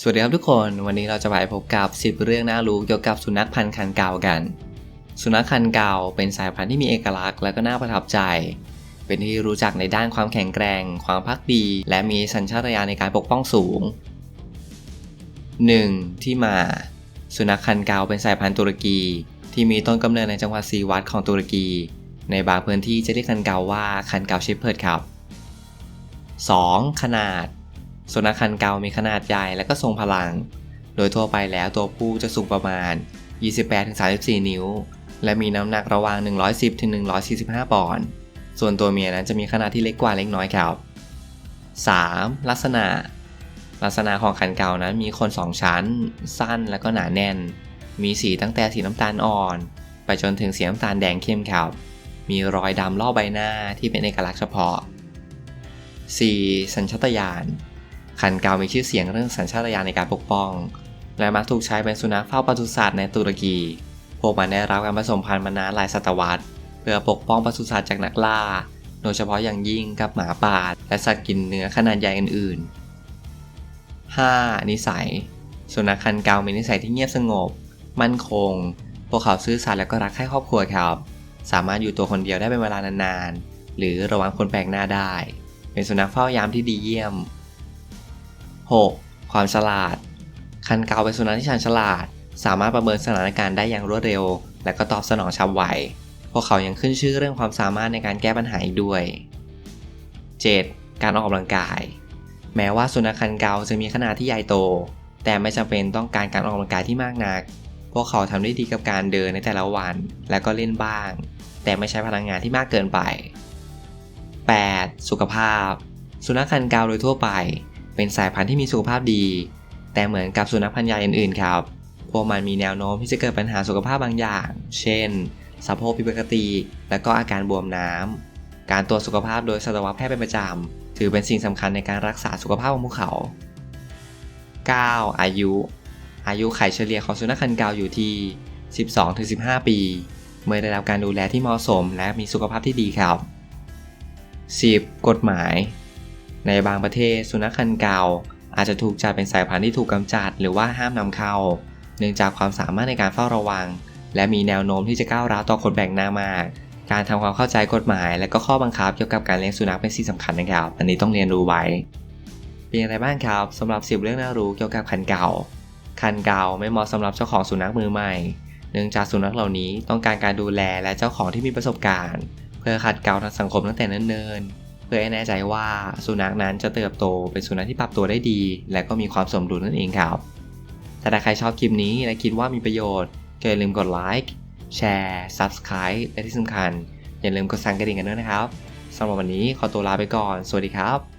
สวัสดีครับทุกคน วันนี้เราจะไปพบกับ 10 เรื่องน่ารู้เกี่ยวกับสุนัขพันธุ์คันเกากัน สุนัขคันเกาเป็นสายพันธุ์ที่มีเอกลักษณ์และก็น่าประทับใจ เป็นที่รู้จักในด้านความแข็งแกร่ง ความพักดี และมีสัญชาตญาณในการปกป้องสูง 1. ที่มา สุนัขคันเกาเป็นสายพันธุ์ตุรกี ที่มีต้นกำเนิดในจังหวัดซีวัตของตุรกี ในบางพื้นที่จะเรียกคันเกาว่าคันเกาเชพเพิร์ดครับ 2. ขนาด สุนัขคันเกามีขนาดใหญ่และก็ทรงพลัง โดยทั่วไปแล้วตัวผู้จะสูงประมาณ 28-34 นิ้ว และมีน้ำหนักระหว่าง 110-145 ปอนด์ ส่วนตัวเมียนั้นจะมีขนาดที่เล็กกว่าเล็กน้อยครับ 3. ลักษณะ ลักษณะของคันเกานั้นมีขนสองชั้น สั้นและก็หนาแน่น มีสีตั้งแต่สีน้ำตาลอ่อน ไปจนถึงสีน้ำตาลแดงเข้มครับ มีรอยดำรอบใบหน้าที่เป็นเอกลักษณ์เฉพาะ 4. สัญชาตญาณ คันเกามีชื่อเสียงเรื่องสัญชาตญาณในการปกป้อง และมักถูกใช้เป็นสุนัขเฝ้าปศุสัตว์ในตุรกี พวกมันได้รับการผสมพันธุ์มานานหลายศตวรรษ เพื่อปกป้องปศุสัตว์จากนักล่า โดยเฉพาะอย่างยิ่งกับหมาป่าและสัตว์กินเนื้อขนาดใหญ่อื่นๆ 5. นิสัย สุนัขคันเกามีนิสัยที่เงียบสงบ มั่นคง พวกเขาซื่อสัตย์และก็รักใคร่ครอบครัวครับ สามารถอยู่ตัวคนเดียวได้เป็นเวลานานๆ หรือระวังคนแปลกหน้าได้ เป็นสุนัขเฝ้ายามที่ดีเยี่ยม 6. ความฉลาด คันเกาเป็นสุนัขที่ชาญฉลาด สามารถประเมินสถานการณ์ได้อย่างรวดเร็ว และก็ตอบสนองฉับไว พวกเขายังขึ้นชื่อเรื่องความสามารถในการแก้ปัญหาอีกด้วย 7. การออกกำลังกาย แม้ว่าสุนัขคันเกาจะมีขนาดที่ใหญ่โต แต่ไม่จำเป็นต้องการการออกกำลังกายที่มากนัก พวกเขาทำได้ดีกับการเดินในแต่ละวัน และก็เล่นบ้าง แต่ไม่ใช้พลังงานที่มากเกินไป 8. สุขภาพ สุนัขคันเกาโดยทั่วไป เป็นสายพันธุ์ที่มีสุขภาพดี แต่เหมือนกับสุนัขพันธุ์ใหญ่อื่นๆครับ พวกมันมีแนวโน้มที่จะเกิดปัญหาสุขภาพบางอย่าง เช่นสะโพกผิดปกติ และก็อาการบวมน้ำการตรวจสุขภาพโดยสัตวแพทย์เป็นประจำถือเป็นสิ่งสำคัญในการรักษาสุขภาพของพวกเขา 9. อายุ อายุไขเฉลี่ยของสุนัขคันเกาอยู่ที่ 12-15 ปี เมื่อได้รับการดูแลที่เหมาะสมและมีสุขภาพที่ดีครับ 10. กฎหมาย ในบางประเทศสุนัขคันเก่า อาจจะถูกจัดเป็นสายพันธุ์ที่ถูกกำจัดหรือว่าห้ามนำเข้า เนื่องจากความสามารถในการเฝ้าระวัง และมีแนวโน้มที่จะก้าวร้าวต่อคนแปลกหน้ามาก การทำความเข้าใจกฎหมาย และก็ข้อบังคับเกี่ยวกับการเลี้ยงสุนัขเป็นสิ่งสำคัญนะครับ อันนี้ต้องเรียนรู้ไว้ เป็นอย่างไรบ้างครับสำหรับ 10 เรื่องน่ารู้เกี่ยวกับคันเก่า คันเก่าไม่เหมาะสำหรับเจ้าของสุนัขมือใหม่ เนื่องจากสุนัขเหล่านี้ต้องการการดูแลและเจ้าของที่มีประสบการณ์ เพื่อขัดเกลาทางสังคมตั้งแต่เนิ่นๆ เพื่อให้แน่ใจว่าสุนัขนั้นจะเติบโตเป็นสุนัขที่ปรับตัวได้ดี และก็มีความสมดุลนั่นเองครับ ถ้าใครชอบคลิปนี้และคิดว่ามีประโยชน์ก็อย่าลืมกดไลค์แชร์ Subscribe และที่สำคัญ อย่าลืมกดสั่นกระดิ่งกันด้วยนะครับสำหรับวันนี้ขอตัวลาไปก่อน สวัสดีครับ